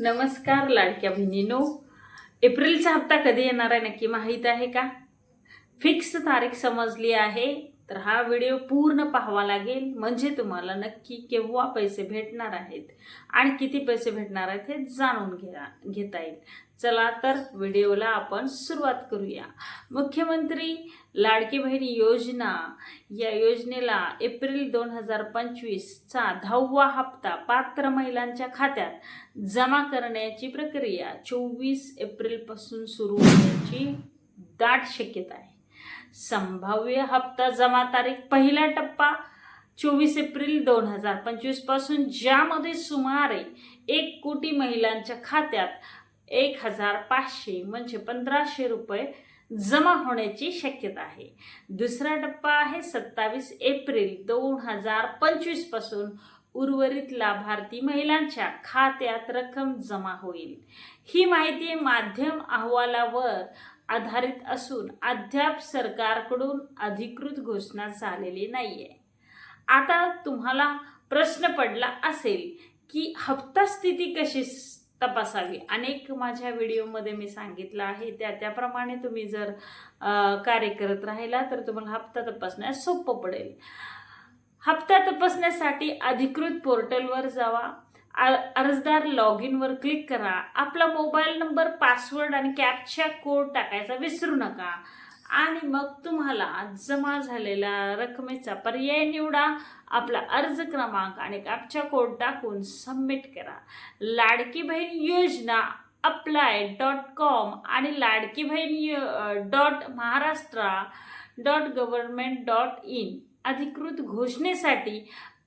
नमस्कार लाडक्या बहिणीनो. एप्रिलचा हप्ता कधी येणार आहे नक्की माहीत आहे का? फिक्स तारीख समजली आहे. तर हा व्हिडिओ पूर्ण पाहावा लागेल. म्हणजे तुम्हाला नक्की केव्हा पैसे भेटणार आहेत आणि किती पैसे भेटणार आहेत हे जाणून घ्या घेता येईल. चला तर व्हिडिओला आपण सुरुवात करूया. मुख्यमंत्री लाडकी बहीण योजना. या योजनेला एप्रिल दोन हजार पंचवीसचा दहावा हप्ता पात्र महिलांच्या खात्यात जमा करण्याची प्रक्रिया चोवीस एप्रिलपासून सुरू होण्याची दाट शक्यता आहे. संभाव्य हप्ता जमा तारीख पहिला टप्पा चोवीस एप्रिल दोन हजार पंचवीसपासून ज्यामध्ये सुमारे एक कोटी महिलांच्या खात्यात एक हजार पाचशे म्हणजे पंधराशे रुपये जमा होण्याची शक्यता आहे. दुसरा टप्पा आहे सत्तावीस एप्रिल दोन हजार पंचवीसपासून उर्वरित लाभार्थी महिलांच्या खात्यात रक्कम जमा होईल. ही माहिती माध्यम अहवालावर आधारित असून अद्याप सरकारकडून अधिकृत घोषणा झालेली आहे आता तुम्हाला प्रश्न पडला असेल की हप्ता स्थिती कशी तपासावी? अनेक माझ्या व्हिडिओमध्ये मी सांगितलं आहे त्या त्याप्रमाणे तुम्ही जर कार्य करत राहिला तर तुम्हाला हप्ता तपासण्यास सोपं पडेल. हप्ता तपासण्यासाठी अधिकृत पोर्टलवर जावा. अर्जदार लॉग इनवर क्लिक करा. आपला मोबाईल नंबर पासवर्ड आणि कॅपच्या कोड टाकायचा विसरू नका. आणि मग तुम्हाला जमा झालेल्या रकमेचा पर्याय निवडा. आपला अर्ज क्रमांक आणि कॅपच्या कोड टाकून सबमिट करा. लाडकी बहीण योजना अप्लाय डॉट कॉम आणि Ladki Bahin dot Maharashtra dot government dot in अधिकृत घोषणेसाठी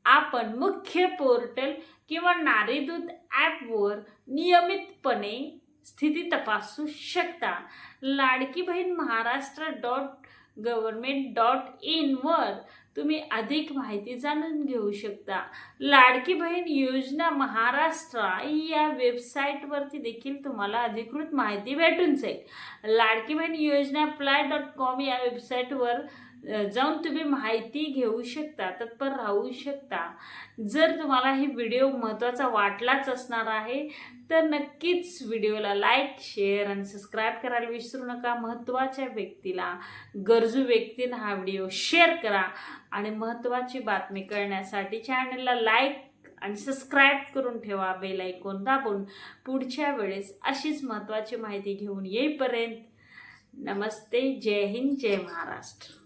आपण मुख्य पोर्टल किंवा नारीदूत ॲपवर नियमितपणे स्थिती तपासू शकता. Ladki Bahin Maharashtra dot government dot इनवर तुम्ही अधिक माहिती जाणून घेऊ शकता. लाडकी बहीण योजना महाराष्ट्र या वेबसाईटवरती देखील तुम्हाला अधिकृत माहिती भेटून जाईल. लाडकी बहीण योजना प्लाय डॉट कॉम या वेबसाईटवर जाऊन तुम्ही माहिती घेऊ शकता तत्पर राहू शकता. जर तुम्हाला हे व्हिडिओ महत्त्वाचा वाटलाच असणार आहे तर नक्कीच व्हिडिओला लाईक शेअर आणि सबस्क्राईब करायला विसरू नका. महत्त्वाच्या व्यक्तीला गरजू व्यक्तींना हा व्हिडिओ शेअर करा आणि महत्त्वाची बातमी कळण्यासाठी चॅनलला लाईक आणि सबस्क्राईब करून ठेवा बेल ऐकून दाबून. पुढच्या वेळेस अशीच महत्त्वाची माहिती घेऊन येईपर्यंत नमस्ते. जय हिंद जय महाराष्ट्र.